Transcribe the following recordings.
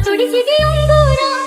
தொடுகிறது உன்புறம்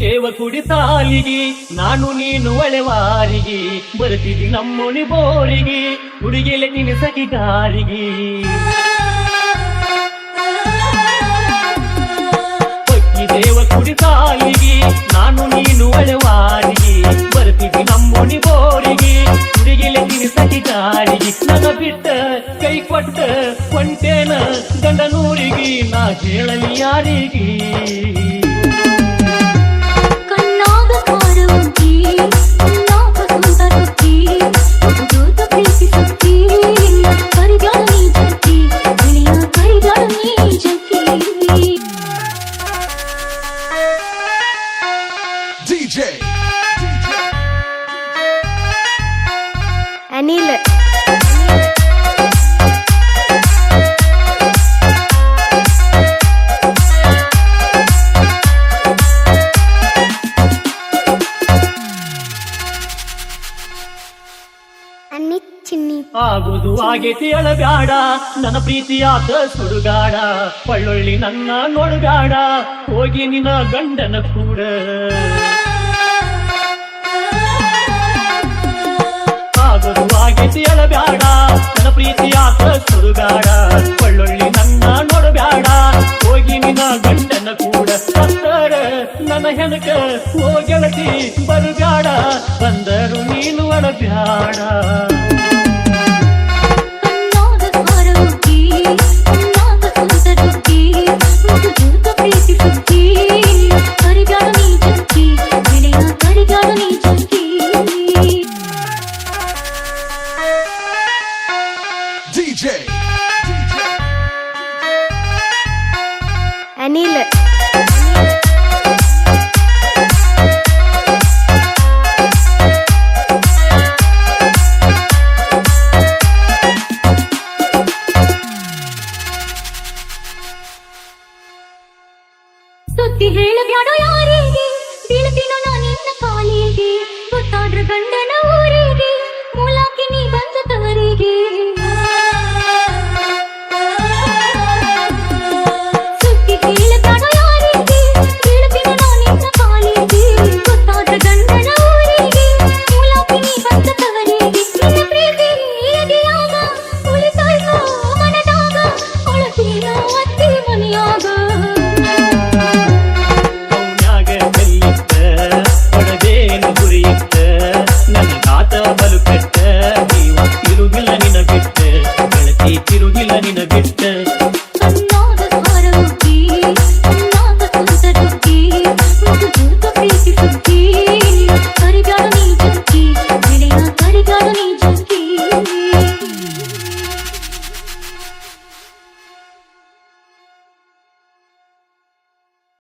ಒಕ್ಕಿದೇವ ಕುಡಿ ತಾಲಿಗಿ ನಾನು ನೀನು ಒಳೆವಾರಿಗೆ ಬರ್ತಿದಿ ನಮ್ಮೊಣಿ ಬೋರಿಗಿ ಹುಡುಗಿಲೆ ನಿನ್ನ ಸಖಿಗಾರಿಗೆ ಒಕ್ಕಿದೇವ ಕುಡಿ ತಾಲಿಗಿ ನಾನು ನೀನು ಒಳೆವಾರಿಗಿ ಬರ್ತಿದಿ ನಮ್ಮೊಣಿ ಬೋರಿಗಿ ಹುಡುಗಿಲೆ ನಿನ್ನ ಸಖಿಗಾರಿಗೆ ನನ್ನ ಬಿಟ್ಟ, ಕೈ ಕೊಟ್ಟ ಕೊಂಟೇನ ಗಂಡನೂರಿಗೆ, ನಾ ಹೇಳಲಿ ಯಾರಿಗೆ? ಅನಿಲ್. ಆಗುದು ಆಗೇತಿ ತಿಳಗಾಡ ನನ್ನ ಪ್ರೀತಿಯಾದ ಸುಡುಗಾಡ. ಪಳ್ಳೊಳ್ಳಿ ನನ್ನ ನೋಡುಗಾಡ ಹೋಗಿ ನಿನ್ನ ಗಂಡನ ಕೂಡ. ಆಗುದು ಬ್ಯಾಡ, ನನ್ನ ನನ್ನ ಪ್ರೀತಿಯಾತ ಸುಡುಗಾಡ ಒಳ್ಳೊಳ್ಳಿ ನನ್ನ ನೋಡಬ್ಯಾಡ ಹೋಗಿ ನಿನ್ನ ಗಂಡನ ಕೂಡ ಬಂದರ ನನ್ನ ಹೆನಕ ಬರು ಬರುಗಾಡ ಬಂದರು ನೀನು ಅಳಬ್ಯಾಡ DJ. Anil. ಸುತ್ತಿ ಹೇಳಬ್ಯಾಡೋ ಯಾರಿಗೆ ಬೀಳ್ತೀನೋ ನಾನು ನಿನ್ನ ಕಾಲಿಗೆ ಗೊತ್ತಾದ್ರೂ ಗಂಡ